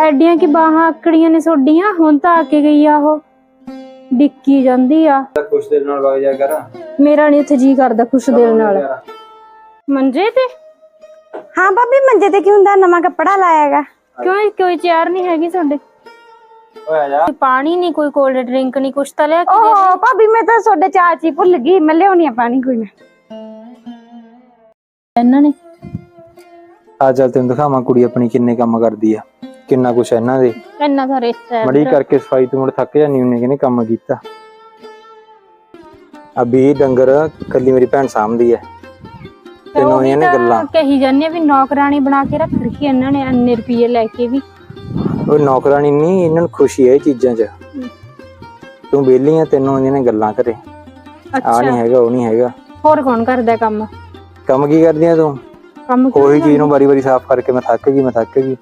ਐਡੀਆਂ ਕਿ ਬਾਹਾਂ ਆਕੜੀਆਂ ਨੇ ਸੋਡੀਆਂ ਹੁਣ ਤਾਂ ਆ ਕੇ ਗਈ ਆ ਉਹ। ਡਿੱਕੀ ਜਾਂਦੀ ਆ। ਕੁਛ ਦੇਰ ਨਾਲ ਵਗ ਜਾ ਕਰ। ਮੇਰਾ ਨਹੀਂ ਉੱਥੇ ਜੀ ਕਰਦਾ ਖੁਸ਼ ਦਿਲ ਨਾਲ। ਮੰਜੇ ਤੇ? ਹਾਂ ਭਾਬੀ ਮੰਜੇ ਤੇ ਕੀ ਹੁੰਦਾ? ਨਵਾਂ ਕੱਪੜਾ ਲਾਇਆਗਾ ਕਿਉਂ ਕੋਈ ਚੇਅਰ ਨਹੀਂ ਹੈਗੀ ਤੁਹਾਡੇ ਓਏ ਆ ਜਾ। ਕੋਈ ਪਾਣੀ ਨਹੀਂ ਕੋਈ ਕੋਲਡ ਡਰਿੰਕ ਨਹੀਂ ਕੁਛ ਤਾਂ ਲਿਆ ਕੇ ਦੇ। ਭਾਬੀ ਮੈਂ ਤਾਂ ਤੁਹਾਡੇ ਚਾਚ ਭੁੱਲ ਗਈ। ਮੈਂ ਲਿਆਉਣੀ ਆ ਪਾਣੀ ਕੋਈ ਨਾ। ਇਹਨਾਂ ਨੇ? ਆ ਚੱਲ ਤੈਨੂੰ ਦਿਖਾਵਾਂ ਕੁੜੀ ਆਪਣੀ ਕਿੰਨੇ ਕੰਮ ਕਰਦੀ ਆ। ਕਿੰਨਾ ਕੁਛ ਆ ਇਹਨਾਂ ਦੇ। ਇੰਨਾ ਰੇਤਾ ਹੈ ਮੜੀ ਕਰਕੇ ਸਫ਼ਾਈ ਤੂੰ ਮੁੜ ਥੱਕ ਜਾਨੀ ਉਹਨੇ ਕਿਨੇ ਕੰਮ ਕੀਤਾ। ਅਭੀ ਡੰਗਰ ਕੱਲੀ ਮੇਰੀ ਭੈਣ ਸਾਂਭਦੀ ਐ ਤੈਨੂੰ ਉਹੀ ਆਈਆਂ ਨੇ ਤਾਂ ਗੱਲਾਂ। ਕਹੀ ਜਾਂਦੇ ਆ ਵੀ ਨੌਕਰਾਨੀ ਬਣਾ ਕੇ ਰੱਖ ਰੱਖੀ ਇਹਨਾਂ ਨੇ ਇੰਨੇ ਰੁਪਏ ਲੈ ਕੇ ਵੀ। ਉਹ ਨੌਕਰਾਨੀ ਨਹੀਂ ਇਹਨਾਂ ਨੂੰ ਖੁਸ਼ੀ ਹੈ ਇਹ ਚੀਜ਼ਾਂ 'ਚ। ਤੂੰ ਵਿਹਲੀ ਆ ਤੈਨੂੰ ਆਈਆਂ ਨੇ ਗੱਲਾਂ ਕਰੇ। ਆ ਨਹੀਂ ਹੈਗਾ ਉਹ ਨਹੀਂ ਹੈਗਾ। ਹੋਰ ਕੌਣ ਕਰਦਾ ਕੰਮ? ਕੰਮ ਕੀ ਕਰਦੀ ਆ ਤੂੰ? ਕੰਮ ਕੋਈ ਚੀਜ਼ ਨੂੰ ਵਾਰੀ-ਵਾਰੀ ਸਾਫ਼ ਕਰਕੇ ਮੈਂ ਥੱਕ ਗਈ ਮੈਂ ਥੱਕ ਗਈ।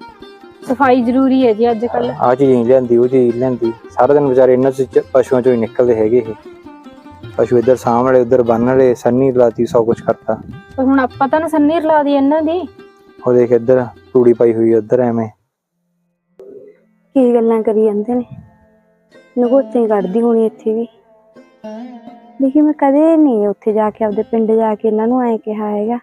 ਸਫ਼ਾਈ ਜ਼ਰੂਰੀ ਹੈ ਜੀ ਅੱਜ ਕੱਲ ਆ ਚੀਜ਼ ਨਹੀਂ ਲਿਆਂਦੀ ਉਹ ਚੀਜ਼ ਨੀ ਲਿਆਂਦੀ। ਸਾਰਾ ਦਿਨ ਵਿਚਾਰੇ ਇਹਨਾਂ ਚ ਪਸ਼ੂਆਂ ਚੋਂ ਹੀ ਨਿਕਲਦੇ ਹੈਗੇ ਇਹ। ਪਸ਼ੂ ਇੱਧਰ ਵਾਲੇ ਉੱਧਰ ਬੰਨ ਸੰਨੀ ਲਾਤੀ ਸਭ ਕੁਝ ਕਰਤਾ। ਹੁਣ ਆਪਾਂ ਤਾਂ ਨਾ ਸੰਨੀ ਰਲਾ ਦੀ ਇਹਨਾਂ ਦੀ। ਉਹ ਦੇਖ ਇੱਧਰ ਤੂੜੀ ਪਾਈ ਹੋਈ ਉੱਧਰ ਐਵੇਂ। ਕੀ ਗੱਲਾਂ ਕਰੀ ਜਾਂਦੇ ਨੇ? ਨਗੋਚੇ ਕੱਢਦੀ ਹੋਣੀ ਇੱਥੇ ਵੀ। ਦੇਖੀ ਮੈਂ ਕਦੇ ਨਹੀਂ ਉੱਥੇ ਜਾ ਕੇ ਆਪਦੇ ਪਿੰਡ ਜਾ ਕੇ ਇਹਨਾਂ ਨੂੰ ਐਂ ਕਿਹਾ ਹੈਗਾ।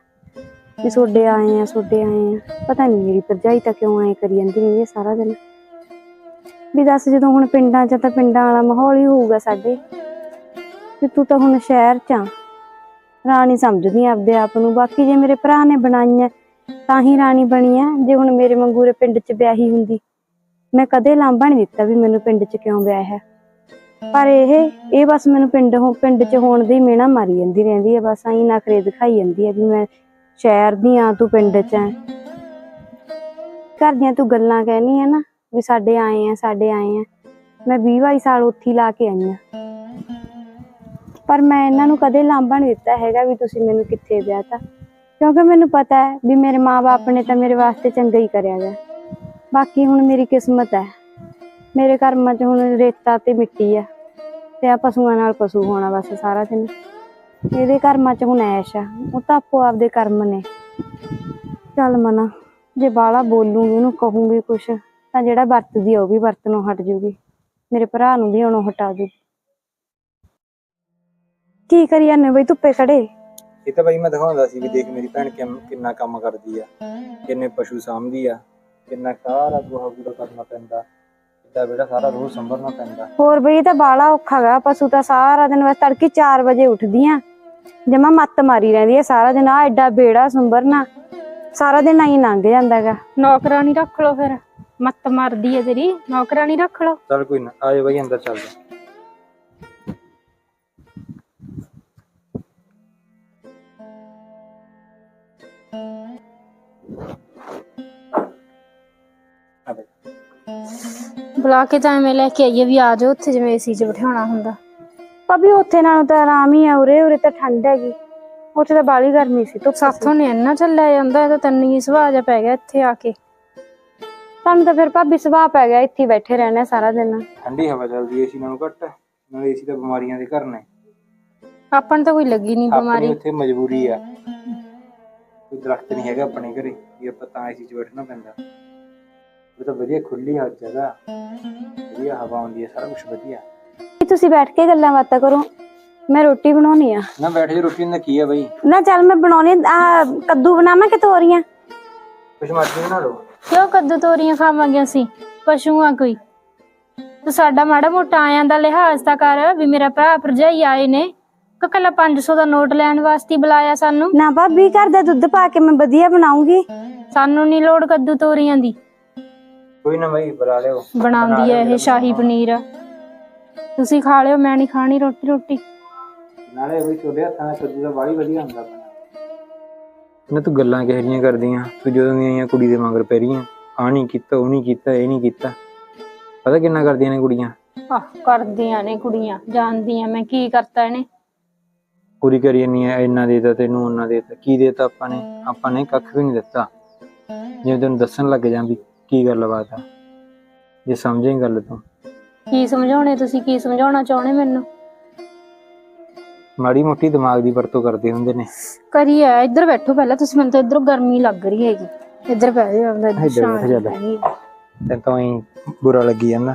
ਵੀ ਸੋਡੇ ਆਏ ਆ, ਸੋਡੇ ਆਏ ਆ। ਪਤਾ ਨਹੀਂ ਮੇਰੀ ਭਰਜਾਈ ਤਾਂ ਕਿਉਂ ਐਂ ਕਰੀ ਜਾਂਦੀ ਨਹੀਂ ਇਹ ਸਾਰਾ ਦਿਨ। ਵੀ ਦੱਸ ਜਦੋਂ ਹੁਣ ਪਿੰਡਾਂ 'ਚ ਤਾਂ ਪਿੰਡਾਂ ਵਾਲਾ ਮਾਹੌਲ ਹੀ ਹੋਊਗਾ ਸਾਡੇ। ਵੀ ਤੂੰ ਤਾਂ ਹੁਣ ਸ਼ਹਿਰ 'ਚ ਆ। ਰਾਣੀ ਸਮਝਦੀ ਆਂ ਆਪਦੇ ਆਪ ਨੂੰ। ਬਾਕੀ ਜੇ ਮੇਰੇ ਭਰਾ ਨੇ ਬਣਾਈਆਂ, ਤਾਂ ਹੀ ਰਾਣੀ ਬਣੀ ਆ। ਜੇ ਹੁਣ ਮੇਰੇ ਮੰਗੂਰੇ ਪਿੰਡ 'ਚ ਵਿਆਹੀ ਹੁੰਦੀ, ਮੈਂ ਕਦੇ ਲਾਂਭਾ ਨਹੀਂ ਦਿੱਤਾ ਵੀ ਮੈਨੂੰ ਪਿੰਡ 'ਚ ਕਿਉਂ ਵਿਆਹ ਹੈ ਪਰ ਇਹ ਇਹ ਬਸ ਮੈਨੂੰ ਪਿੰਡ ਹੋ, ਪਿੰਡ 'ਚ ਹੋਣ ਦੀ ਮਿਹਣਾ ਮਾਰੀ ਜਾਂਦੀ ਰਹਿੰਦੀ ਹੈ ਬਸ ਆਈ ਨਖਰੇ ਦਿਖਾਈ ਜਾਂਦੀ ਹੈ ਵੀ ਮੈਂ ਸ਼ਹਿਰ ਦੀ ਆ ਤੂੰ ਪਿੰਡ 'ਚ ਐ। ਘਰ ਦੀਆਂ ਤੂੰ ਗੱਲਾਂ ਕਹਿਨੀ ਆ ਨਾ ਵੀ ਸਾਡੇ ਆਏ ਆ, ਸਾਡੇ ਆਏ ਆ। ਮੈਂ 20 22 ਸਾਲ ਉੱਥੇ ਲਾ ਕੇ ਆਈ ਆ। ਪਰ ਮੈਂ ਇਹਨਾਂ ਨੂੰ ਕਦੇ ਲਾਂਭਾ ਨਹੀਂ ਦਿੱਤਾ ਹੈਗਾ ਵੀ ਤੁਸੀਂ ਮੈਨੂੰ ਕਿੱਥੇ ਵਿਆਹਤਾ ਕਿਉਂਕਿ ਮੈਨੂੰ ਪਤਾ ਹੈ ਵੀ ਮੇਰੇ ਮਾਪੇ ਨੇ ਤਾਂ ਮੇਰੇ ਵਾਸਤੇ ਚੰਗਾ ਹੀ ਕਰਿਆ ਗਾ। ਬਾਕੀ ਹੁਣ ਮੇਰੀ ਕਿਸਮਤ ਹੈ। ਮੇਰੇ ਕਰਮਾਂ 'ਚ ਹੁਣ ਰੇਤਾ ਤੇ ਮਿੱਟੀ ਆ। ਤੇ ਆ ਪਸ਼ੂਆਂ ਨਾਲ ਪਸ਼ੂ ਹੋਣਾ ਬਸ ਸਾਰਾ ਦਿਨ। ਇਹਦੇ ਕਰਮਾਂ 'ਚ ਹੁਣ ਐਸ਼ ਆ। ਉਹ ਤਾਂ ਆਪੋ ਆਪਦੇ ਕਰਮ ਨੇ। ਚੱਲ ਮਨਾ, ਜੇ ਬਾਲਾ ਬੋਲੂਗੀ ਉਹਨੂੰ ਕਹੂੰਗੀ ਕੁਛ, ਤਾਂ ਜਿਹੜਾ ਵਰਤਦੀ ਆ ਉਹ ਵੀ ਵਰਤਨੋਂ ਹਟ ਜੂਗੀ। ਮੇਰੇ ਭਰਾ ਨੂੰ ਵੀ ਉਹਨੋਂ ਹਟਾ ਦੂ। ਕੀ ਕਰੀ ਜਾਂਦੇ ਬਈ ਧੁੱਪੇ ਖੜੇ? ਇਹ ਤਾਂ ਬਾਈ ਮੈਂ ਦਿਖਾਉਂਦਾ ਸੀ ਵੀ ਦੇਖ ਮੇਰੀ ਭੈਣ ਕਿੰਨ- ਕਿੰਨਾ ਕੰਮ ਕਰਦੀ ਆ, ਕਿੰਨੇ ਪਸ਼ੂ ਸਾਂਭਦੀ ਆ, ਕਿੰਨਾ ਸਾਰਾ ਗੋਹਾ ਗੂੜਾ ਕਰਨਾ ਪੈਂਦਾ। ਇੱਦਾਂ ਬੇੜਾ ਸਾਰਾ ਰੋਜ਼ ਸੰਭਰਨਾ ਪੈਂਦਾ। ਹੋਰ ਬਈ ਇਹ ਤਾਂ ਬਾਲਾ ਔਖਾ ਗਾ। ਪਸ਼ੂ ਤਾਂ ਸਾਰਾ ਦਿਨ ਬਸ ਤੜਕੇ 4 ਵਜੇ ਉੱਠਦੀ ਆ ਜਮਾ ਮੱਤ ਮਾਰੀ ਰਹਿੰਦੀ ਆ ਸਾਰਾ ਦਿਨ। ਆ ਐਡਾ ਬੇੜਾ ਸੰਭਰਨਾ। ਸਾਰਾ ਦਿਨ ਆਈ ਲੰਘ ਜਾਂਦਾ ਗਾ। ਨੌਕਰਾਨੀ ਰੱਖ ਲਓ ਫਿਰ। ਮੱਤ ਮਾਰਦੀ ਹੈ ਤੇਰੀ। ਨੌਕਰਾਨੀ ਰੱਖ ਲਓ। ਚੱਲ ਕੋਈ ਨਾ ਆਜੋ ਬਾਈ ਅੰਦਰ ਚੱਲਦੇ ਆ। ਬੁਲਾ ਕੇ ਤਾਂ ਐਵੇਂ ਲੈ ਕੇ ਆਈਏ ਵੀ ਆ ਜਾਓ ਉੱਥੇ ਜਿਵੇਂ ਏਸੀ 'ਚ ਬਿਠਾਉਣਾ ਹੁੰਦਾ। ਭਾਬੀ ਉੱਥੇ ਨਾਲੋਂ ਤਾਂ ਆਰਾਮ ਹੀ ਆ ਉਰੇ ਉਰੇ ਤਾਂ ਠੰਡ ਹੈਗੀ। ਉੱਥੇ ਤਾਂ ਬਾਲੀ ਗਰਮੀ ਸੀ ਧੁੱਪ ਸੀ। ਸਾਥੋਂ ਨੇ ਇੰਨਾ ਚੱਲਿਆ ਜਾਂਦਾ ਇਹ ਤਾਂ ਤੈਨੂੰ ਹੀ ਸੁਭਾਅ ਜਿਹਾ ਪੈ ਗਿਆ ਇੱਥੇ ਆ ਕੇ। ਸਾਨੂੰ ਤਾਂ ਫਿਰ ਭਾਬੀ ਸੁਭਾਅ ਪੈ ਗਿਆ ਇੱਥੇ ਹੀ ਬੈਠੇ ਰਹਿਣਾ ਸਾਰਾ ਦਿਨ। ਠੰਡੀ ਹਵਾ ਚੱਲਦੀ ਏਸੀ ਨਾਲੋਂ ਘੱਟ। ਹੈ। ਨਾਲੇ ਏਸੀ ਤਾਂ ਬਿਮਾਰੀਆਂ ਦੇ ਘਰ ਨੇ। ਆਪਾਂ ਨੂੰ ਤਾਂ ਕੋਈ ਲੱਗੀ ਨਹੀਂ ਆਪਣੀ ਬਿਮਾਰੀ। ਉੱਥੇ ਮਜਬੂਰੀ ਆ। ਕੋਈ ਦਰਖਤ ਨਹੀਂ ਹੈਗਾ ਆਪਣੇ ਘਰੇ ਵੀ ਆਪਾਂ ਤਾਂ ਏਸੀ 'ਚ ਬੈਠਣਾ ਪੈਂਦਾ। ਉਹ ਤਾਂ ਵਧੀਆ ਖੁੱਲੀ ਹਵਾ ਜਗ੍ਹਾ। ਵਧੀਆ ਹਵਾ ਆਉਂਦੀ ਹੈ ਸਾਰਾ ਕੁਝ ਵਧੀਆ। ਤੁਸੀਂ ਬੈਠ ਕੇ ਗੱਲਾਂ ਬਾਤਾਂ ਕਰੋ। ਮੈਂ ਰੋਟੀ ਬਣਾਉਣੀ ਆ। ਨਾ ਬੈਠ ਜਾ ਰੋਟੀ ਦਾ ਕੀ ਆ ਬਈ? ਨਾ ਚੱਲ ਮੈਂ ਬਣਾਉਣੀ ਆ। ਕੱਦੂ ਬਣਾਵਾਂ ਕਿ ਤੋਰੀਆਂ? ਕੁਛ ਮਰਜ਼ੀ ਬਣਾ ਲਓ। ਕਿਉਂ ਕੱਦੂ ਤੋਰੀਆਂ ਖਾਵਾਂਗੇ ਅਸੀਂ? ਪਸ਼ੂਆਂ ਕੋਈ। ਤੂੰ ਸਾਡਾ ਮਾੜਾ ਮੋਟਾ ਆਇਆਂ ਦਾ ਲਿਹਾਜ਼ ਤਾਂ ਕਰ ਵੀ ਮੇਰਾ ਭਰਾ ਭਰਜਾਈ ਆਏ ਨੇ। ਕਿ ਕੱਲਾ 500 ਦਾ ਨੋਟ ਲੈਣ ਵਾਸਤੇ ਬੁਲਾਇਆ ਸਾਨੂੰ। ਨਾ ਭਾਬੀ ਘਰ ਦਾ ਦੁੱਧ ਪਾ ਕੇ ਮੈਂ ਵਧੀਆ ਬਣਾਉਂਗੀ। ਸਾਨੂੰ ਨਹੀਂ ਲੋੜ ਕੱਦੂ ਤੋਰੀਆਂ ਦੀ। ਕੋਈ ਨਾ ਬਈ ਬਣਾ ਲਿਓ। ਬਣਾਉਂਦੀ ਹੈ ਇਹ ਸ਼ਾਹੀ ਪਨੀਰ। ਤੁਸੀਂ ਖਾ ਲਿਓ ਮੈਂ ਨਹੀਂ ਖਾਣੀ ਰੋਟੀ ਰੋਟੀ। ਨਾਲੇ ਬਈ ਤੁਹਾਡੇ ਹੱਥਾਂ ਦਾ ਕੱਦੂ ਦਾ ਬਾਹਲੀ ਵਧੀਆ ਹੁੰਦਾ ਬਣਾ ਨਾ ਤੂੰ ਗੱਲਾਂ ਕਿਹੋ ਜਿਹੀਆਂ ਕਰਦੀਆਂ? ਤੂੰ ਜਦੋਂ ਦੀਆਂ ਆਈਆਂ ਕੁੜੀ ਦੇ ਮਗਰ ਪੈ ਰਹੀਆਂ। ਆ ਨਹੀਂ ਕੀਤਾ ਉਹ ਨਹੀਂ ਕੀਤਾ ਇਹ ਨਹੀਂ ਕੀਤਾ। ਪਤਾ ਕਿੰਨਾ ਕਰਦੀਆਂ ਨੇ ਕੁੜੀਆਂ? ਆਹ ਕਰਦੀਆਂ ਨੇ ਕੁੜੀਆਂ ਜਾਣਦੀਆਂ ਮੈਂ ਕੀ ਕਰਤਾ ਇਹਨੇ। ਪੂਰੀ ਕਰੀ ਜਾਂਦੀ ਹੈ ਇੰਨਾ ਦੇਤਾ ਤੈਨੂੰ ਉਹਨਾਂ ਦੇਤਾ ਕੀ ਦੇਤਾ ਆਪਾਂ ਨੇ? ਆਪਾਂ ਨੇ ਕੱਖ ਵੀ ਨਹੀਂ ਦਿੱਤਾ। ਜਿਵੇਂ ਤੈਨੂੰ ਦੱਸਣ ਲੱਗ ਜਾਂ ਵੀ। ਕੀ ਗੱਲਬਾਤ ਆ? ਜੇ ਸਮਝੇਂ ਗੱਲ ਤੂੰ। ਕੀ ਸਮਝਾਉਣੇ ਤੁਸੀਂ? ਕੀ ਸਮਝਾਉਣਾ ਚਾਹੁੰਦੇ ਮੈਨੂੰ? ਮਾੜੀ ਮੋਟੀ ਦਿਮਾਗ ਦੀ ਵਰਤੋਂ ਕਰਦੇ ਹੁੰਦੇ ਨੇ। ਕਰੀਏ ਇੱਧਰ ਬੈਠੋ ਪਹਿਲਾਂ। ਤੁਸੀਂ ਮੈਨੂੰ ਤਾਂ ਇੱਧਰੋਂ ਗਰਮੀ ਲੱਗ ਰਹੀ ਹੈਗੀ। ਇੱਧਰ ਬਹਿ ਜਾਓ ਆਪਦਾ ਇੱਧਰ ਬੈਠ ਸ਼ਾਂਤ ਜਾ ਲੈ। ਹੈਗੀ। ਤੇ ਤਾਂ ਹੀ ਬੁਰਾ ਲੱਗੀ ਜਾਂਦਾ।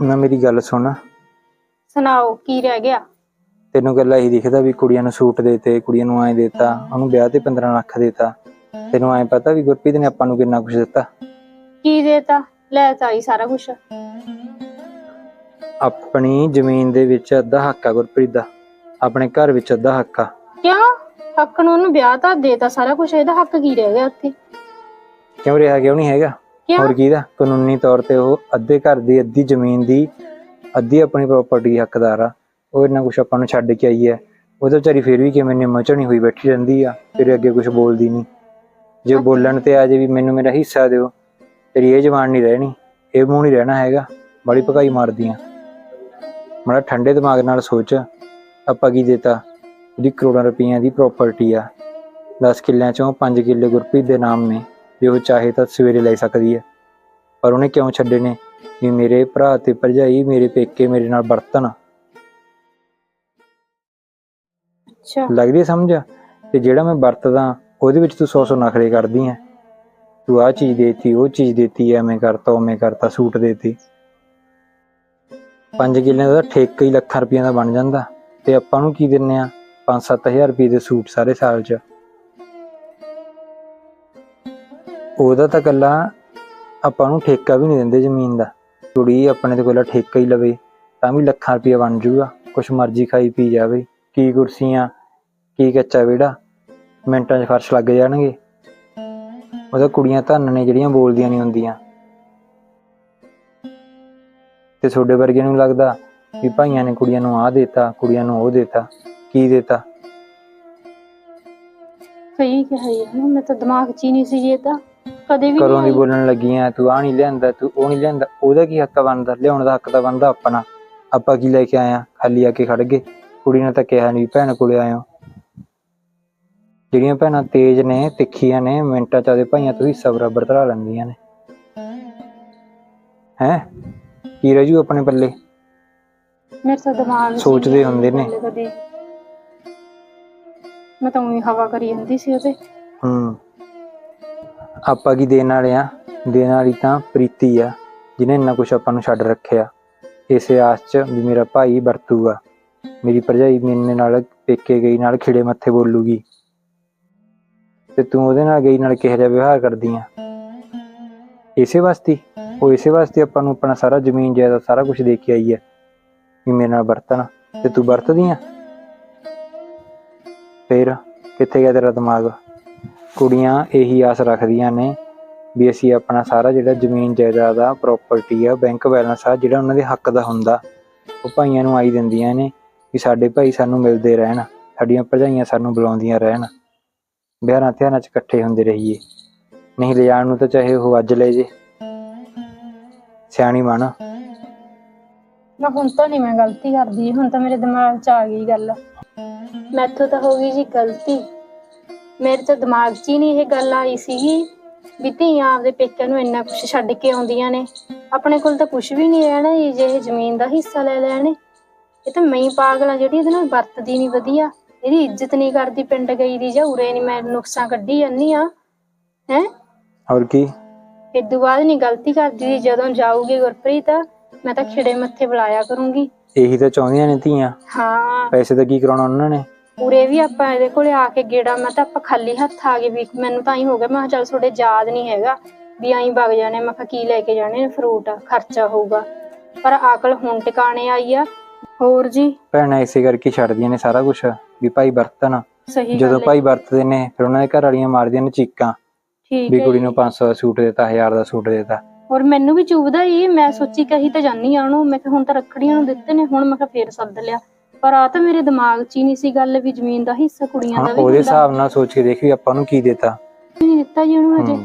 ਨਾ ਮੇਰੀ ਗੱਲ ਸੁਣ। ਸੁਣਾਓ ਕੀ ਰਹਿ ਗਿਆ? ਤੈਨੂੰ ਗੱਲਾਂ ਹੀ ਦਿਖਦਾ ਵੀ ਕੁੜੀਆਂ ਨੂੰ ਸੂਟ ਦੇਤੇ ਕੁੜੀਆਂ ਨੂੰ ਐਂ ਦੇਤਾ ਉਹਨੂੰ ਵਿਆਹ ਤੇ 15 ਲੱਖ ਦੇਤਾ। ਤੈਨੂੰ ਐਂ ਪਤਾ ਵੀ ਗੁਰਪ੍ਰੀਤ ਨੇ ਆਪਾਂ ਨੂੰ ਕਿੰਨਾ ਕੁਝ ਦਿੱਤਾ। ਕੀ ਦੇਤਾ? ਲੈ ਤਾਂ ਆਈ ਸਾਰਾ ਕੁਝ ਆਪਣੀ ਜ਼ਮੀਨ ਦੇ ਵਿੱਚ ਅੱਧਾ ਹੱਕ ਆ ਗੁਰਪ੍ਰੀਤ ਦਾ। ਆਪਣੇ ਘਰ ਵਿੱਚ ਅੱਧਾ ਹੱਕ ਆ। ਕਿਉਂ? ਹੱਕ ਨੂੰ ਉਹਨੂੰ ਵਿਆਹ ਤਾਂ ਦੇਤਾ ਸਾਰਾ ਕੁਝ ਇਹਦਾ ਹੱਕ ਕੀ ਰਹਿ ਗਿਆ ਉੱਥੇ? ਕਿਉਂ ਰਿਹਾ ਕਿਉਂ ਨਹੀਂ ਹੈਗਾ? ਕਿਉਂ? ਹੋਰ ਕਿਹਦਾ? ਕਾਨੂੰਨੀ ਤੌਰ ਤੇ ਉਹ ਅੱਧੇ ਘਰ ਦੀ ਅੱਧੀ ਜ਼ਮੀਨ ਦੀ ਅੱਧੀ ਆਪਣੀ ਪ੍ਰਾਪਰਟੀ ਹੱਕਦਾਰ ਆ। ਉਹ ਇੰਨਾ ਕੁਝ ਆਪਾਂ ਨੂੰ ਛੱਡ ਕੇ ਆਈ ਹੈ। ਉਹਦੇ ਵਿਚਾਰੀ ਫਿਰ ਵੀ ਕਿਵੇਂ ਨਿੰਮੋ ਝਣੀ ਹੋਈ ਬੈਠੀ ਰਹਿੰਦੀ ਆ। ਤੇਰੇ ਅੱਗੇ ਕੁਝ ਬੋਲਦੀ ਨਹੀਂ। ਜੇ ਬੋਲਣ ਤੇ ਆ ਜੇ ਵੀ ਮੈਨੂੰ ਮੇਰਾ ਹਿੱਸਾ ਦਿਓ ਤੇਰੀ ਇਹ ਜ਼ਬਾਨ ਨਹੀਂ ਰਹਿਣੀ ਇਹ ਮੂੰਹ ਨਹੀਂ ਰਹਿਣਾ ਹੈਗਾ ਬੜੀ ਭਕਾਈ ਮਾਰਦੀਆਂ। ਬੜਾ ਠੰਡੇ ਦਿਮਾਗ ਨਾਲ ਸੋਚ ਆਪਾਂ ਕੀ ਦੇਤਾ? ਉਹਦੀ ਕਰੋੜਾਂ ਰੁਪਈਆਂ ਦੀ ਪ੍ਰਾਪਰਟੀ ਆ। 10 ਕਿੱਲਿਆਂ ਚੋਂ 5 ਕਿੱਲੇ ਗੁਰਪ੍ਰੀਤ ਦੇ ਨਾਮ ਨੇ ਜੇ ਉਹ ਚਾਹੇ ਤਾਂ ਸਵੇਰੇ ਲੈ ਸਕਦੀ ਹੈ ਪਰ ਉਹਨੇ ਕਿਉਂ ਛੱਡੇ ਨੇ? ਵੀ ਮੇਰੇ ਭਰਾ ਤੇ ਭਰਜਾਈ ਮੇਰੇ ਪੇਕੇ ਮੇਰੇ ਨਾਲ ਵਰਤਨ ਅੱਛਾ। ਲੱਗਦੀ ਸਮਝ? ਤੇ ਜਿਹੜਾ ਮੈਂ ਵਰਤਦਾ ਉਹਦੇ ਵਿੱਚ ਤੂੰ ਸੌ ਸੌ ਨਖਰੇ ਕਰਦੀ ਐ ਤੂੰ ਆਹ ਚੀਜ਼ ਦੇਤੀ, ਉਹ ਚੀਜ਼ ਦੇਤੀ, ਐਵੇਂ ਕਰਤਾ, ਉਵੇਂ ਕਰਤਾ, ਸੂਟ ਦੇਤੀ। ਪੰਜ ਕਿੱਲੇ ਦਾ ਠੇਕਾ ਹੀ ਲੱਖਾਂ ਰੁਪਈਆ ਦਾ ਬਣ ਜਾਂਦਾ। ਤੇ ਆਪਾਂ ਨੂੰ ਕੀ ਦਿੰਨੇ ਆ? 5-7000 ਰੁਪਏ ਦੇ ਸੂਟ ਸਾਰੇ ਸਾਲ 'ਚ। ਉਹਦਾ ਤਾਂ ਕੱਲਾ ਆਪਾਂ ਨੂੰ ਠੇਕਾ ਵੀ ਨਹੀਂ ਦਿੰਦੇ ਜ਼ਮੀਨ ਦਾ। ਕੁੜੀ ਆਪਣੇ ਤੇ ਕੋਲ ਠੇਕਾ ਹੀ ਲਵੇ, ਤਾਂ ਵੀ ਲੱਖਾਂ ਰੁਪਏ ਬਣ ਜੂਗਾ। ਕੁਛ ਮਰਜ਼ੀ ਖਾਈ ਪੀ ਜਾਵੇ, ਕੀ ਕੁਰਸੀਆਂ, ਕੀ ਕੱਚਾ ਵਿਹੜਾ। ਮਿੰਟਾਂ 'ਚ ਫਰਸ਼ ਲੱਗ ਜਾਣਗੇ। ਉਹਦਾ ਕੁੜੀਆਂ ਧੰਨ ਨੇ ਜਿਹੜੀਆਂ ਬੋਲਦੀਆਂ ਨਹੀਂ ਹੁੰਦੀਆਂ। ਤੇ ਤੁਹਾਡੇ ਵਰਗੇ ਨੂੰ ਲੱਗਦਾ ਵੀ ਭਾਈਆਂ ਨੇ ਕੁੜੀਆਂ ਨੂੰ ਆਹ ਦੇਤਾ ਕੁੜੀਆਂ ਨੂੰ ਉਹ ਦੇਤਾ ਕੀ ਦੇਤਾ? ਸਹੀ ਕਿਹਾ ਯਾਰ ਮੈਂ ਤਾਂ ਦਿਮਾਗ 'ਚ ਹੀ ਨਹੀਂ ਸੀ ਇਹ ਤਾਂ। ਕਦੇ ਵੀ ਨਹੀਂ ਦੀ ਆਈ। ਬੋਲਣ ਲੱਗੀਆਂ ਤੂੰ ਆ ਨਹੀਂ ਲਿਆਂਦਾ ਤੂੰ ਉਹ ਨਹੀਂ ਲਿਆਂਦਾ ਉਹਦਾ ਕੀ ਹੱਕ ਬਣਦਾ ਲਿਆਉਣ ਦਾ ਹੱਕ ਤਾਂ ਬਣਦਾ ਆਪਣਾ। ਆਪਾਂ ਕੀ ਲੈ ਕੇ ਆਇਆ ਖਾਲੀ ਆ ਕੇ ਖੜ ਗਏ। ਕੁੜੀ ਨੇ ਤਾਂ ਕਿਹਾ ਨਹੀਂ ਭੈਣ ਕੋਲੇ ਆਇਓ। ਜਿਹੜੀਆਂ ਭੈਣਾਂ ਤੇਜ਼ ਨੇ ਤਿੱਖੀਆਂ ਨੇ ਮਿੰਟਾਂ ਚ ਆਦੇ ਭਾਈਆਂ ਤੋਂ ਹਿੱਸਾ ਬਰਾਬਰ ਧਰਾ ਲੈਂਦੀਆਂ ਨੇ। ਹੈ? ਕੀ ਰਹਿ ਜੂ ਆਪਣੇ ਪੱਲੇ? ਮੇਰੇ ਤਾਂ ਦਿਮਾਗ ਸੋਚਦੇ ਹੁੰਦੇ ਨੇ। ਕਦੇ। ਮੈਂ ਤਾਂ ਉਹੀ ਹਵਾ ਕਰੀ ਜਾਂਦੀ ਸੀ ਉਹਦੇ। ਹੂੰ। ਆਪਾਂ ਕੀ ਦੇਣ ਵਾਲੇ ਆ? ਦੇਣ ਵਾਲੀ ਤਾਂ ਪ੍ਰੀਤੀ ਆ ਜਿਹਨੇ ਇੰਨਾ ਕੁਛ ਆਪਾਂ ਨੂੰ ਛੱਡ ਰੱਖਿਆ। ਇਸੇ ਆਸ ਚ ਵੀ ਮੇਰਾ ਭਾਈ ਵਰਤੂਗਾ। ਮੇਰੀ ਭਰਜਾਈ ਮੇਰੇ ਨਾਲ ਪੇਕੇ ਗਈ ਨਾਲ ਖਿੜੇ ਮੱਥੇ ਬੋਲੂਗੀ। ਤੇ ਤੂੰ ਉਹਦੇ ਨਾਲ ਗਈ ਨਾਲ ਕਿਹੋ ਜਿਹਾ ਵਿਵਹਾਰ ਕਰਦੀ ਆ? ਇਸੇ ਵਾਸਤੇ, ਉਹ ਇਸੇ ਵਾਸਤੇ ਆਪਾਂ ਨੂੰ ਆਪਣਾ ਸਾਰਾ ਜ਼ਮੀਨ, ਜਾਇਦਾਦ ਸਾਰਾ ਕੁਝ ਦੇ ਕੇ ਆਈ ਹੈ ਵੀ ਮੇਰੇ ਨਾਲ ਵਰਤਣ। ਤੇ ਤੂੰ ਵਰਤਦੀ ਆ? ਫੇਰ ਕਿੱਥੇ ਗਿਆ ਤੇਰਾ ਦਿਮਾਗ? ਕੁੜੀਆਂ ਇਹੀ ਆਸ ਰੱਖਦੀਆਂ ਨੇ ਵੀ ਅਸੀਂ ਆਪਣਾ ਸਾਰਾ ਜਿਹੜਾ ਜ਼ਮੀਨ, ਜਾਇਦਾਦ ਆ ਪ੍ਰਾਪਰਟੀ ਆ ਬੈਂਕ ਬੈਲੈਂਸ ਆ, ਜਿਹੜਾ ਉਹਨਾਂ ਦੇ ਹੱਕ ਦਾ ਹੁੰਦਾ, ਉਹ ਭਾਈਆਂ ਨੂੰ ਆਈ ਦਿੰਦੀਆਂ ਨੇ ਵੀ ਸਾਡੇ ਭਾਈ ਸਾਨੂੰ ਮਿਲਦੇ ਰਹਿਣ, ਸਾਡੀਆਂ ਭਰਜਾਈਆਂ ਸਾਨੂੰ ਬੁਲਾਉਂਦੀਆਂ ਰਹਿਣ। ਵਿਆਹਾਂ ਤਿਉਹਾਰਾਂ 'ਚ ਇਕੱਠੇ ਹੁੰਦੇ ਰਹੀਏ। ਨਹੀਂ ਲਿਜਾਣ ਨੂੰ ਤਾਂ ਚਾਹੇ ਉਹ ਅੱਜ ਲੈ ਜੇ। ਸਿਆਣੀ ਬਣ। ਮੈਂ ਹੁਣ ਤਾਂ ਨਹੀਂ ਮੈਂ ਗਲਤੀ ਕਰਦੀ ਹੁਣ ਤਾਂ ਮੇਰੇ ਦਿਮਾਗ 'ਚ ਆ ਗਈ ਗੱਲ। ਮੈਥੋਂ ਤਾਂ ਹੋ ਗਈ ਜੀ ਗਲਤੀ। ਮੇਰੇ ਤਾਂ ਦਿਮਾਗ 'ਚ ਹੀ ਨਹੀਂ ਇਹ ਗੱਲ ਆਈ ਸੀਗੀ ਵੀ ਧੀਆਂ ਆਪਦੇ ਪੇਕਿਆਂ ਨੂੰ ਇੰਨਾ ਕੁਝ ਛੱਡ ਕੇ ਆਉਂਦੀਆਂ ਨੇ। ਆਪਣੇ ਕੋਲ ਤਾਂ ਕੁਝ ਵੀ ਨਹੀਂ ਰਹਿਣਾ ਜੀ, ਜੇ ਇਹ ਜ਼ਮੀਨ ਦਾ ਹਿੱਸਾ ਲੈ ਲੈਣੇ। ਇਹ ਤਾਂ ਮੈਂ ਹੀ ਪਾਗਲ ਆ ਜਿਹੜੀ ਇਹਦੇ ਨਾਲ ਵਰਤਦੀ ਨਹੀਂ ਵਧੀਆ। ਇਹਦੀ ਇੱਜ਼ਤ ਨਹੀਂ ਕਰਦੀ ਪਿੰਡ ਗਈ ਦੀ ਜਾਂ ਉਰੇ ਨਹੀਂ ਮੈਂ ਨੁਕਸਾਂ ਕੱਢੀ ਜਾਂਦੀ ਆ ਹੈ? ਹੋਰ ਕੀ? ਇਦੋਂ ਬਾਅਦ ਨਹੀਂ ਗਲਤੀ ਕਰਦੀ ਜਦੋਂ ਜਾਊਗੀ ਗੁਰਪ੍ਰੀਤ ਮੈਂ ਤਾਂ ਖਿੜੇ ਮੱਥੇ ਬੁਲਾਇਆ ਕਰੂੰਗੀ। ਇਹੀ ਤਾਂ ਚਾਹੁੰਦੀਆਂ ਨੇ ਧੀਆਂ। ਹਾਂ। ਪੈਸੇ ਤਾਂ ਕੀ ਕਰਾਉਣਾ ਉਹਨਾਂ ਨੇ? ਉਰੇ ਵੀ ਆਪਾਂ ਇਹਦੇ ਕੋਲੇ ਆ ਕੇ ਗੇੜਾ ਮੈਂ ਤਾਂ ਆਪਾਂ ਖਾਲੀ ਹੱਥ ਆ ਗਏ ਵੀ ਮੈਨੂੰ ਤਾਂ ਹੀ ਹੋ ਗਿਆ ਮੈਂ ਕਿਹਾ ਚੱਲ ਤੁਹਾਡੇ ਯਾਦ ਨਹੀਂ ਹੈਗਾ ਵੀ ਆਈ ਵਗ ਜਾਣੇ ਮੈਂ ਕਿਹਾ ਕੀ ਲੈ ਕੇ ਜਾਣੇ ਨੇ ਫਰੂਟ ਖਰਚਾ ਹੋਊਗਾ। ਪਰ ਅਕਲ ਹੁਣ ਟਿਕਾਣੇ ਆਈ ਆ। ਹੋਰ ਜੀ? ਭੈਣਾਂ ਇਸੇ ਕਰਕੇ ਛੱਡਦੀਆਂ ਨੇ ਸਾਰਾ ਕੁਝ ਵੀ ਭਾਈ ਵਰਤਣ ਸਹੀ ਜਦੋਂ ਹੈ ਭਾਈ ਵਰਤਦੇ ਨੇ ਫਿਰ ਉਹਨਾਂ ਦੇ ਘਰ ਵਾਲੀਆਂ ਮਾਰਦੀਆਂ ਨੇ ਚੀਕਾਂ ਠੀਕ ਵੀ ਹੈ ਕੁੜੀ ਜੀ। ਨੂੰ 500 ਦਾ ਸੂਟ ਦਿੱਤਾ 1000 ਦਾ ਸੂਟ ਦਿੱਤਾ। ਔਰ ਮੈਨੂੰ ਵੀ ਚੁਭਦਾ ਹੀ ਮੈਂ ਸੋਚੀ ਕਹੀ ਤਾਂ ਜਾਨੀ ਆ ਉਹਨੂੰ ਮੈਂ ਕਿਹਾ ਹੁਣ ਤਾਂ ਰੱਖੜੀਆਂ ਨੂੰ ਦਿੱਤੇ ਨੇ ਹੁਣ ਮੈਂ ਕਿਹਾ ਫੇਰ ਸੱਦ ਲਿਆ। ਪਰ ਆ ਤਾਂ ਮੇਰੇ ਦਿਮਾਗ 'ਚ ਹੀ ਨਹੀਂ ਸੀ ਗੱਲ ਵੀ ਜ਼ਮੀਨ ਦਾ ਹਿੱਸਾ ਕੁੜੀਆਂ ਹੁਣ ਦਾ ਵੀ ਉਹਦੇ ਹੁੰਦਾ। ਹਿਸਾਬ ਨਾਲ ਸੋਚ ਕੇ ਦੇਖ ਵੀ ਆਪਾਂ ਨੂੰ ਕੀ ਦਿੱਤਾ। ਨਹੀਂ ਦਿੱਤਾ ਜੀ ਉਹਨੂੰ ਅਜੇ ਹੂੰ।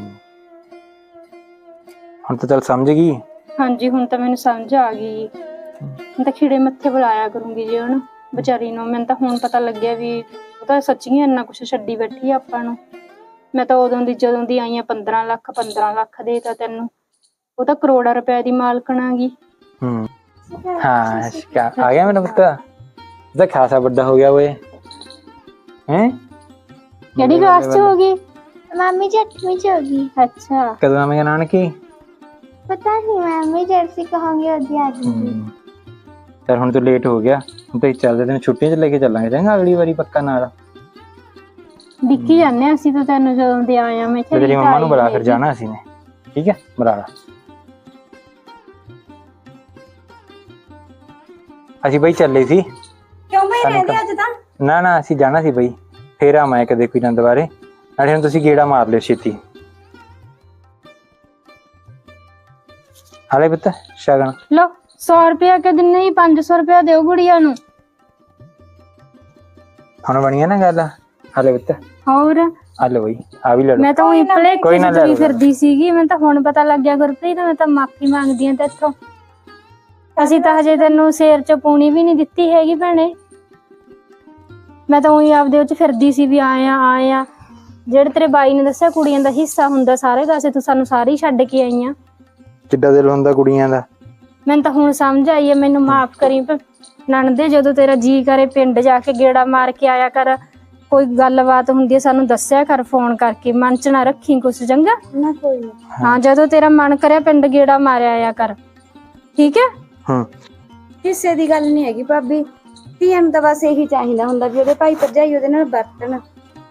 ਹੁਣ ਤਾਂ ਚੱਲ ਸਮਝ ਗਈ? ਹਾਂਜੀ ਹੁਣ ਤਾਂ ਮੈਨੂੰ ਸਮਝ ਆ ਗਈ ਜੀ। ਹੁਣ ਤਾਂ ਖਿੜੇ ਮੱਥੇ ਬੁਲਾਇਆ ਕਰੂੰਗੀ ਜੀ ਉਹਨੂੰ। ਵਿਚਾਰੀ ਨੂੰ। ਮੈਨੂੰ ਤਾਂ ਹੁਣ ਪਤਾ ਲੱਗਿਆ ਵੀ ਉਹ ਤਾਂ ਸੱਚੀ ਇੰਨਾ ਕੁਛ ਛੱਡੀ ਬੈਠੀ ਆ ਆਪਾਂ ਨੂੰ। ਮੈਂ ਤਾਂ ਉਦੋਂ ਦੀ ਜਦੋਂ ਦੀ ਆਈ ਆ 15 ਲੱਖ 15 ਲੱਖ ਦੇ ਤਾਂ ਤੈਨੂੰ। ਉਹ ਤਾਂ ਕਰੋੜਾ ਰੁਪਏ ਦੀ ਮਾਲਕਣ ਆਗੀ ਹੂੰ। ਹਾਂ ਸ਼ਿਕਾ ਆ ਗਿਆ ਮੈਨੂੰ ਪਤਾ। ਦਾ ਖਾਸਾ ਵੱਡਾ ਹੋ ਗਿਆ ਓਏ। ਹੈ? ਕਿਹੜੀ ਕਲਾਸ ਚ ਹੋ ਗਈ? ਮੰਮੀ ਜੀ ਅੱਠਵੀਂ ਚ ਹੋ ਗਈ। ਅੱਛਾ। ਕਦੋਂ ਆਵੇਂਗਾ ਨਾਨਕੀ? ਪਤਾ ਨਹੀਂ ਮੰਮੀ ਜੈਸੀ ਕਹਾਂਗੇ ਉਹਦੀ ਆ ਜੀ ਚਲ ਹੁਣ ਤੂੰ ਲੇਟ ਹੋ ਗਿਆ। ਤੇ ਚੱਲਦੇ ਤੈਨੂੰ ਛੁੱਟੀਆਂ 'ਚ ਲੈ ਕੇ ਚੱਲਾਂਗੇ ਚੰਗਾ ਅਗਲੀ ਵਾਰੀ ਪੱਕਾ ਨਾਲ? ਡਿੱਕੀ ਜਾਂਦੇ ਹਾਂ ਅਸੀਂ ਤਾਂ ਤੈਨੂੰ ਜਦੋਂ ਦੇ ਆਏ ਆ ਮੈਂ ਤੇ ਤੇਰੀ ਮੰਮਾ ਨੂੰ ਬੁਲਾ ਫਿਰ ਜਾਣਾ ਅਸੀਂ ਨੇ। ਠੀਕ ਹੈ ਬੁਲਾ ਲਾ। ਅਸੀਂ ਬਈ ਚੱਲੇ ਸੀ। ਕਿਉਂ ਮੈਂ ਸਾਨੂੰ ਰਹਿੰਦੀ ਅੱਜ ਤਾਂ? ਨਾ ਨਾ ਅਸੀਂ ਜਾਣਾ ਸੀ ਬਈ। ਫੇਰ ਆਵਾਂ ਕਦੇ ਕੋਈ ਨਾ ਦੁਬਾਰੇ ਨਾਲੇ ਹੁਣ ਤੁਸੀਂ ਗੇੜਾ ਮਾਰ ਲਿਓ ਛੇਤੀ। ਹਾਲੇ ਪੁੱਤ ਸ਼ਗਨ। ਲੋ 100 ਰੁਪਇਆ ਕਿ ਦਿਨ ਨਹੀਂ 500 ਰੁਪਇਆ ਦਿਓ ਗੁੜੀਆ ਨੂੰ। ਹੁਣ ਬਣੀਆਂ ਨਾ ਗੱਲ? ਹਾਲੇ ਪੁੱਤ। ਹੋਰ? ਲਓ ਬਈ ਆ ਵੀ ਲੈ ਲਓ। ਮੈਂ ਤਾਂ ਉਹੀ ਕੋਈ ਭਲੇਖੇ ਨਾ ਚ ਲੈ ਤੁਰੀ ਲਓ। ਫਿਰਦੀ ਸੀਗੀ ਮੈਂ ਤਾਂ ਹੁਣ ਪਤਾ ਲੱਗ ਗਿਆ ਗੁਰਪ੍ਰੀਤ ਮੈਂ ਤਾਂ ਮਾਫੀ ਮੰਗਦੀ ਆਂ ਤੇਥੋਂ ਅਸੀਂ ਤਾਂ ਹਜੇ ਤੈਨੂੰ ਸ਼ੇਰ ਚ ਪੂਣੀ ਵੀ ਨਹੀਂ ਦਿੱਤੀ ਹੈਗੀ ਭੈਣੇ। ਮੈਂ ਤਾਂ ਉਹੀ ਆਪਦੇ ਉੱਚ ਫਿਰਦੀ ਸੀ ਵੀ ਆਏ ਆ ਆਏ ਆ। ਜਿਹੜੇ ਤੇਰੇ ਬਾਈ ਨੇ ਦੱਸਿਆ ਕੁੜੀਆਂ ਦਾ ਹਿੱਸਾ ਹੁੰਦਾ ਸਾਰੇ ਦਾ ਅਸੀਂ ਤੂੰ ਸਾਨੂੰ ਸਾਰੇ ਹੀ ਛੱਡ ਕੇ ਆਈਆਂ ਕਿੱਡਾ ਦਿਲ ਹੁੰਦਾ ਕੁੜੀਆਂ ਦਾ? ਮੈਨੂੰ ਤਾਂ ਹੁਣ ਸਮਝ ਆਈ ਹੈ ਮੈਨੂੰ ਮਾਫ ਕਰੀ ਭ- ਨਣਦੇ ਜਦੋਂ ਤੇਰਾ ਜੀ ਕਰੇ ਪਿੰਡ ਜਾ ਕੇ ਗੇੜਾ ਮਾਰ ਕੇ ਆਇਆ ਕਰ ਕੋਈ ਗੱਲਬਾਤ ਹੁੰਦੀ ਹੈ ਸਾਨੂੰ ਦੱਸਿਆ ਕਰ ਫੋਨ ਕਰਕੇ ਮਨ ਚ ਨਾ ਰੱਖੀ ਕੁਛ ਚੰਗਾ? ਨਾ ਕੋਈ ਨੀ। ਹਾਂ ਜਦੋਂ ਤੇਰਾ ਮਨ ਕਰਿਆ ਪਿੰਡ ਗੇੜਾ ਮਾਰਿਆ ਆਇਆ ਕਰ। ਠੀਕ ਹੈ? ਹੂੰ। ਹਿੱਸੇ ਦੀ ਗੱਲ ਨਹੀਂ ਹੈਗੀ ਭਾਬੀ। ਧੀਆਂ ਨੂੰ ਤਾਂ ਬਸ ਇਹੀ ਚਾਹੀਦਾ ਹੁੰਦਾ ਵੀ ਉਹਦੇ ਭਾਈ ਭਰਜਾਈ ਉਹਦੇ ਨਾਲ ਵਰਤਣ।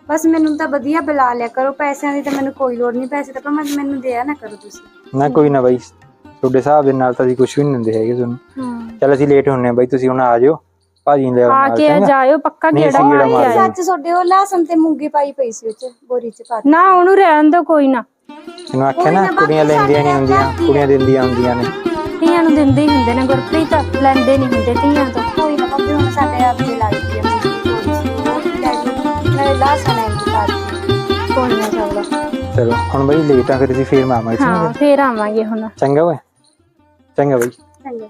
ਬਸ ਮੈਨੂੰ ਤਾਂ ਵਧੀਆ ਬੁਲਾ ਲਿਆ ਕਰੋ ਪੈਸਿਆਂ ਦੀ ਤਾਂ ਮੈਨੂੰ ਕੋਈ ਲੋੜ ਨਹੀਂ ਪੈਸੇ ਤਾਂ ਭਾਵੇਂ ਮੈਨੂੰ ਦਿਆ ਨਾ ਕਰੋ ਤੁਸੀਂ। ਨਾ ਕੋਈ ਨਾ ਬਾਈ ਤੁਹਾਡੇ ਹਿਸਾਬ ਦੇ ਨਾਲ ਤਾਂ ਅਸੀਂ ਕੁਝ ਵੀ ਨਹੀਂ ਦਿੰਦੇ ਹੈਗੇ ਤੁਹਾਨੂੰ। ਹਾਂ ਚਲ ਅਸੀਂ ਲੇਟ ਹੁੰਨੇ ਆ ਬਾਈ ਤੁਸੀਂ ਹੁਣ ਆ ਜਾਓ ਭਾਜੀ ਨੂੰ ਆ ਕੇ ਜਾਇਓ ਪੱਕਾ ਨਹੀਂ, ਗੇੜਾ ਅਸੀਂ ਗੇੜਾ ਮਾਰ ਕੇ ਮਾਰ ਆਇਓ ਸੱਚ ਤੁਹਾਡੇ ਉਹ ਲਹਸਨ ਤੇ ਮੂੰਗੀ ਪਾਈ ਪਈ ਸੀ ਉੱਚ ਬੋਰੀ ਚ ਪਾ ਨਾ ਉਹਨੂੰ ਰਹਿਣ ਦੋ ਕੋਈ ਨਾ। ਤੈਨੂੰ ਆਖਿਆ ਨਾ ਕੁੜੀਆਂ ਲੈਂਦੀਆਂ ਨਹੀਂ ਹੁੰਦੀਆਂ ਕੁੜੀਆਂ ਦਿੰਦੀਆਂ ਹੁੰਦੀਆਂ ਨੇ। ਧੀਆਂ ਨੂੰ ਦਿੰਦੇ ਹੀ ਹੁੰਦੇ ਨੇ ਗੁਰਪ੍ਰੀਤ ਲੈਂਦੇ ਨਹੀਂ ਹੁੰਦੇ ਧੀਆਂ ਤੋਂ। ਕੋਈ ਨਾ ਹੁਣ ਸਾਡੇ ਆਪ ਦੇ ਲੱਗਦੀ ਹੈ ਮੂੰਗੀ ਬੋਰੀ ਸੀ ਉਹ ਵੀ ਲੈ ਜਾਓ ਨਾ ਚੱਲਦਾ ਚਲੋ ਹੁਣ ਬਾਈ ਲੇਟ ਆ ਫਿਰ ਅਸੀਂ ਫੇਰ ਮਾਮਾਂਗੇ ਹਾਂ ਚੰਗਾ ਫੇਰ ਆਵਾਂਗੇ ਹੁਣ। ਚੰਗਾ ਓਏ। ਚੰਗਾ ਬਾਈ। ਚੰਗਾ।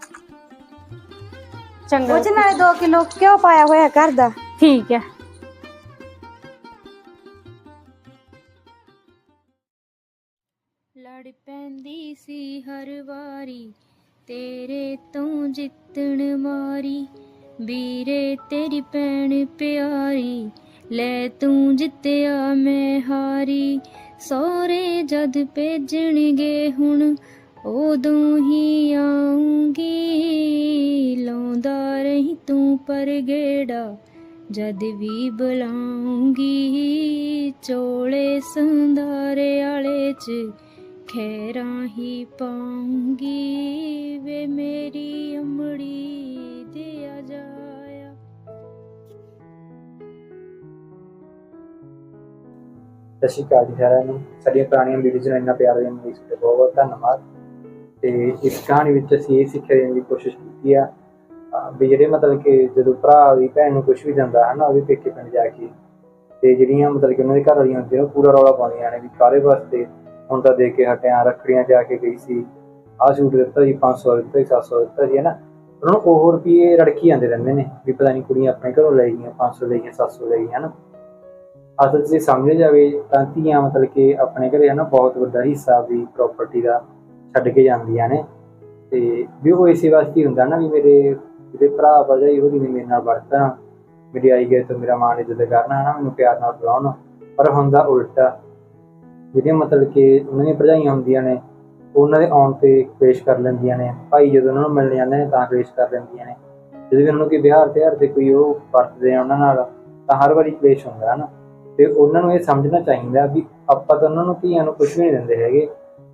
ਚੰਗਾ। ਉਹ ਚ ਨਾਲੇ 2 ਕਿਲੋ ਕਿਉਂ ਪਾਇਆ ਹੋਇਆ ਘਰ ਦਾ। ਠੀਕ ਹੈ। ਲੜ ਪੈਂਦੀ ਸੀ ਹਰ ਵਾਰੀ ਤੇਰੇ ਤੋਂ ਜਿੱਤਣ ਮਾਰੀ ਵੀਰੇ ਤੇਰੀ ਭੈਣ ਪਿਆਰੀ ਲੈ ਤੂੰ ਜਿੱਤਿਆ ਮੈਂ ਹਾਰੀ। ਸੋਰੇ ਜਦ ਭੇਜਣਗੇ ਹੁਣ, ਉਦੋਂ ਹੀ ਆਉਂਗੀ ਲਾਉਂਦਾ ਰਹੀ ਤੂੰ ਪਰ ਗੇੜਾ, ਜਦ ਵੀ ਬੁਲਾਉਂਗੀ ਚੋਲੇ ਸੰਦਾਰੇ ਵਾਲੇ ਚ ਖੈਰਾਂ ਹੀ ਪਾਉਂਗੀ ਵੇ ਮੇਰੀ ਅਮੜੀ, ਦਿਆ ਜਾਇਆ ਸਤਿ ਸ਼੍ਰੀ ਅਕਾਲ ਜੀ ਸਾਰਿਆਂ ਨੂੰ। ਸਾਡੀਆਂ ਪੁਰਾਣੀਆਂ ਵੀਡੀਓਜ਼ ਨੂੰ ਇੰਨਾ ਪਿਆਰ ਦੇਣ ਲਈ ਤੁਹਾਡਾ ਬਹੁਤ ਬਹੁਤ ਧੰਨਵਾਦ। ਤੇ ਇਸ ਕਹਾਣੀ ਵਿੱਚ ਅਸੀਂ ਇਹ ਸਿੱਖਿਆ ਦੇਣ ਦੀ ਕੋਸ਼ਿਸ਼ ਕੀਤੀ ਆ ਵੀ ਜਿਹੜੇ ਮਤਲਬ ਕਿ ਜਦੋਂ ਭਰਾ ਦੀ ਭੈਣ ਨੂੰ ਕੁਝ ਵੀ ਜਾਂਦਾ ਹੈ ਨਾ ਉਹਦੇ ਪੇਕੇ ਪਿੰਡ ਜਾ ਕੇ, ਤੇ ਜਿਹੜੀਆਂ ਮਤਲਬ ਕਿ ਉਹਨਾਂ ਦੇ ਘਰ ਵਾਲੀਆਂ ਹੁੰਦੀਆਂ ਉਹ ਪੂਰਾ ਰੌਲਾ ਪਾਉਂਦੀਆਂ ਨੇ ਵੀ ਕਾਰੇ ਵਾਸਤੇ ਹੁਣ ਤਾਂ ਦੇ ਕੇ ਹਟਿਆ, ਰੱਖੜੀਆਂ ਜਾ ਕੇ ਗਈ ਸੀ, ਆਹ ਸੂਟ ਦਿੱਤਾ ਜੀ 500 ਦਿੱਤਾ ਜੀ 700 ਦਿੱਤਾ ਜੀ ਹੈ ਨਾ ਉਹਨਾਂ ਨੂੰ ਉਹ ਰੁਪਏ ਰੜਕੀ ਜਾਂਦੇ ਰਹਿੰਦੇ ਨੇ, ਵੀ ਪਤਾ ਨਹੀਂ ਕੁੜੀਆਂ ਆਪਣੇ ਘਰੋਂ ਲੈ ਗਈਆਂ 500 ਲੈ ਗਈਆਂ 700 ਲੈ ਗਈਆਂ ਹੈ ਨਾ ਅਸਲ 'ਚ ਜੇ ਸਮਝਿਆ ਜਾਵੇ ਤਾਂ ਧੀਆਂ ਮਤਲਬ ਕਿ ਆਪਣੇ ਘਰੇ ਹੈ ਨਾ ਬਹੁਤ ਵੱਡਾ ਹਿੱਸਾ ਵੀ ਪ੍ਰਾਪਰਟੀ ਦਾ ਛੱਡ ਕੇ ਜਾਂਦੀਆਂ ਨੇ। ਤੇ ਵੀ ਉਹ ਇਸੇ ਵਾਸਤੇ ਹੀ ਹੁੰਦਾ ਨਾ ਵੀ ਮੇਰੇ ਜਿਹੜੇ ਭਰਾ ਭਰਜਾਈ ਉਹਦੀ ਨੇ ਮੇਰੇ ਨਾਲ ਵਰਤਣ। ਮੇਰੀ ਆਈ ਗਏ ਤਾਂ ਮੇਰਾ ਮਾਣ ਇੱਜ਼ਤ ਕਰਨਾ ਹੈ ਨਾ ਮੈਨੂੰ ਪਿਆਰ ਨਾਲ ਬੁਲਾਉਣ। ਪਰ ਹੁੰਦਾ ਉਲਟਾ। ਜਿਹੜੀਆਂ ਮਤਲਬ ਕਿ ਉਹਨਾਂ ਦੀਆਂ ਭਰਜਾਈਆਂ ਹੁੰਦੀਆਂ ਨੇ, ਉਹਨਾਂ ਦੇ ਆਉਣ ਤੇ ਪੇਸ਼ ਕਰ ਲੈਂਦੀਆਂ ਨੇ। ਭਾਈ ਜਦੋਂ ਉਹਨਾਂ ਨੂੰ ਮਿਲਣ ਜਾਂਦੇ ਨੇ ਤਾਂ ਪੇਸ਼ ਕਰ ਲੈਂਦੀਆਂ ਨੇ। ਜਦੋਂ ਵੀ ਉਹਨਾਂ ਨੂੰ ਕੋਈ ਵਿਹਾਰ ਤਿਉਹਾਰ ਤੇ ਕੋਈ ਉਹ ਵਰਤਦੇ ਆ ਉਹਨਾਂ ਨਾਲ, ਤਾਂ ਹਰ ਵਾਰੀ ਕਲੇਸ਼ ਹੁੰਦਾ ਹੈ ਨਾ ਤੇ ਉਹਨਾਂ ਨੂੰ ਇਹ ਸਮਝਣਾ ਚਾਹੀਦਾ ਵੀ ਆਪਾਂ ਤਾਂ ਉਹਨਾਂ ਨੂੰ ਧੀਆਂ ਨੂੰ ਕੁਝ ਵੀ ਨਹੀਂ ਦਿੰਦੇ ਹੈਗੇ।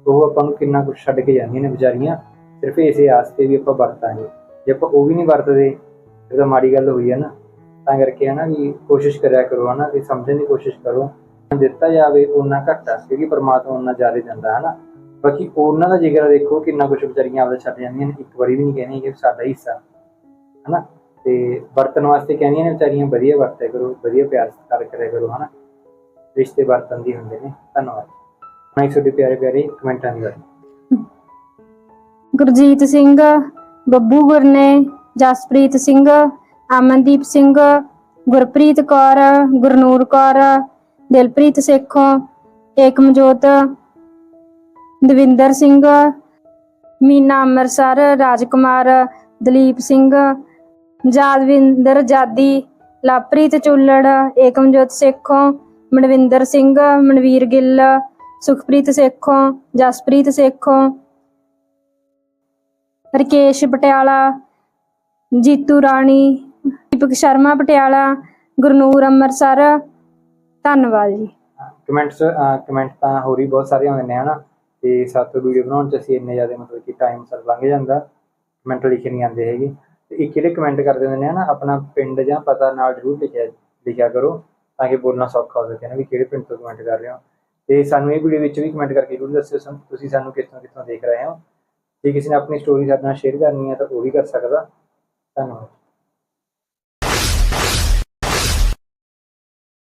ਉਹ ਆਪਾਂ ਨੂੰ ਕਿੰਨਾ ਕੁਝ ਛੱਡ ਕੇ ਜਾਂਦੀਆਂ ਨੇ ਵਿਚਾਰੀਆਂ। ਸਿਰਫ ਇਸੇ ਆਸਤੇ ਵੀ ਆਪਾਂ ਵਰਤਾਂਗੇ। ਜੇ ਆਪਾਂ ਉਹ ਵੀ ਨਹੀਂ ਵਰਤਦੇ ਫਿਰ ਤਾਂ ਮਾੜੀ ਗੱਲ ਹੋਈ ਹੈ ਨਾ। ਤਾਂ ਕਰਕੇ ਹੈ ਨਾ ਵੀ ਕੋਸ਼ਿਸ਼ ਕਰਿਆ ਕਰੋ ਹੈ ਨਾ ਕਿ ਸਮਝਣ ਦੀ ਕੋਸ਼ਿਸ਼ ਕਰੋ। ਦਿੱਤਾ ਜਾਵੇ ਉਹਨਾਂ ਘੱਟ ਆ, ਕਿਉਂਕਿ ਪਰਮਾਤਮਾ ਉਹਨਾਂ ਜ਼ਿਆਦਾ ਦਿੰਦਾ ਹੈ ਨਾ ਬਾਕੀ ਉਹਨਾਂ ਦਾ ਜਿਗਰ ਦੇਖੋ ਕਿੰਨਾ ਕੁਝ ਵਿਚਾਰੀਆਂ ਆਪਦਾ ਛੱਡ ਜਾਂਦੀਆਂ ਨੇ। ਇੱਕ ਵਾਰੀ ਵੀ ਨਹੀਂ ਕਹਿੰਦੀਆਂ ਕਿ ਸਾਡਾ ਹਿੱਸਾ। ਹਨਾ? ਤੇ ਵਰਤਣ ਵਾਸਤੇ ਕਹਿੰਦੀਆਂ ਨੇ ਵਿਚਾਰੀਆਂ, ਵਧੀਆ ਵਰਤਿਆ ਕਰੋ, ਵਧੀਆ ਪਿਆਰ ਸਤਿਕਾਰ ਕਰਿਆ ਕਰੋ, ਹਨਾ? ਰਿਸ਼ਤੇ ਵਰਤਨ ਦੀ ਹੁੰਦੇ ਨੇ, ਧੰਨਵਾਦ। ਮੈਂ ਤੁਹਾਡੇ ਪਿਆਰੇ ਪਿਆਰੇ ਕਮੈਂਟਾਂ ਦੀ ਗੱਲ। ਗੁਰਜੀਤ ਸਿੰਘ, ਬੱਬੂ ਗੁਰਨੇ, ਜਸਪ੍ਰੀਤ ਸਿੰਘ, ਅਮਨਦੀਪ ਸਿੰਘ, ਗੁਰਪ੍ਰੀਤ ਕੌਰ, ਗੁਰਨੂਰ ਕੌਰ, ਦਿਲਪ੍ਰੀਤ ਸੇਖੋਂ, ਏਕਮਜੋਤ, ਦਵਿੰਦਰ ਸਿੰਘ, ਮੀਨਾ ਅੰਮ੍ਰਿਤਸਰ, ਰਾਜਕੁਮਾਰ, ਦਲੀਪ ਸਿੰਘ ਜਾਦਵਿੰਦਰ ਜਾਦੀ ਲਵਪ੍ਰੀਤ ਚੁੱਲੜ, ਏਕਮਜੋਤ ਸੇਖੋਂ, ਮਨਵਿੰਦਰ ਸਿੰਘ, ਮਨਵੀਰ ਗਿੱਲ, ਸੁਖਪ੍ਰੀਤ ਸੇਖੋਂ, ਜਸਪ੍ਰੀਤ ਸੇਖੋਂ, ਰਕੇਸ਼ ਪਟਿਆਲਾ, ਜੀਤੂ ਰਾਣੀ, ਦੀਪਕ ਸ਼ਰਮਾ ਪਟਿਆਲਾ, ਗੁਰਨੂਰ ਅੰਮ੍ਰਿਤਸਰ। ਧੰਨਵਾਦ ਜੀ। ਕਮੈਂਟਸ ਕਮੈਂਟ ਤਾਂ ਹੋਰ ਵੀ ਬਹੁਤ ਸਾਰੇ ਆਉਂਦੇ ਨੇ, ਹਨਾ? ਤੇ ਸਾਤੋਂ ਵੀਡੀਓ ਬਣਾਉਣ ਚ ਅਸੀਂ ਇੰਨੇ ਜ਼ਿਆਦਾ ਮਤਲਬ ਕਿ ਟਾਈਮ ਸਰ ਲੰਘ ਜਾਂਦਾ। ਕਮੈਂਟ ਲਿਖੇ ਨਹੀਂ ਆਉਂਦੇ ਹੈਗੇ। ਤੇ ਇੱਕ ਜਿਹੜੇ ਕਮੈਂਟ ਕਰਦੇ ਹੁੰਦੇ ਨੇ ਨਾ ਆਪਣਾ ਪਿੰਡ ਜਾਂ ਪਤਾ ਨਾਲ ਜ਼ਰੂਰ ਲਿਖਿਆ ਲਿਖਿਆ ਕਰੋ, ਤਾਂ ਕਿ ਬੋਲਣਾ ਸੌਖਾ ਹੋ ਸਕੇ ਨਾ ਵੀ ਕਿਹੜੇ ਪਿੰਡ ਤੋਂ ਕਮੈਂਟ ਕਰ ਰਹੇ ਹੋ। ਤੇ ਸਾਨੂੰ ਇਹ ਵੀਡੀਓ ਵਿੱਚ ਵੀ ਕਮੈਂਟ ਕਰਕੇ ਜ਼ਰੂਰ ਦੱਸਿਓ ਸਨ ਤੁਸੀਂ ਸਾਨੂੰ ਕਿੱਥੋਂ ਕਿੱਥੋਂ ਦੇਖ ਰਹੇ ਹੋ। ਜੇ ਕਿਸੇ ਨੇ ਆਪਣੀ ਸਟੋਰੀ ਸਾਡੇ ਨਾਲ ਸ਼ੇਅਰ ਕਰਨੀ ਹੈ ਤਾਂ ਉਹ ਵੀ ਕਰ ਸਕਦਾ। ਧੰਨਵਾਦ।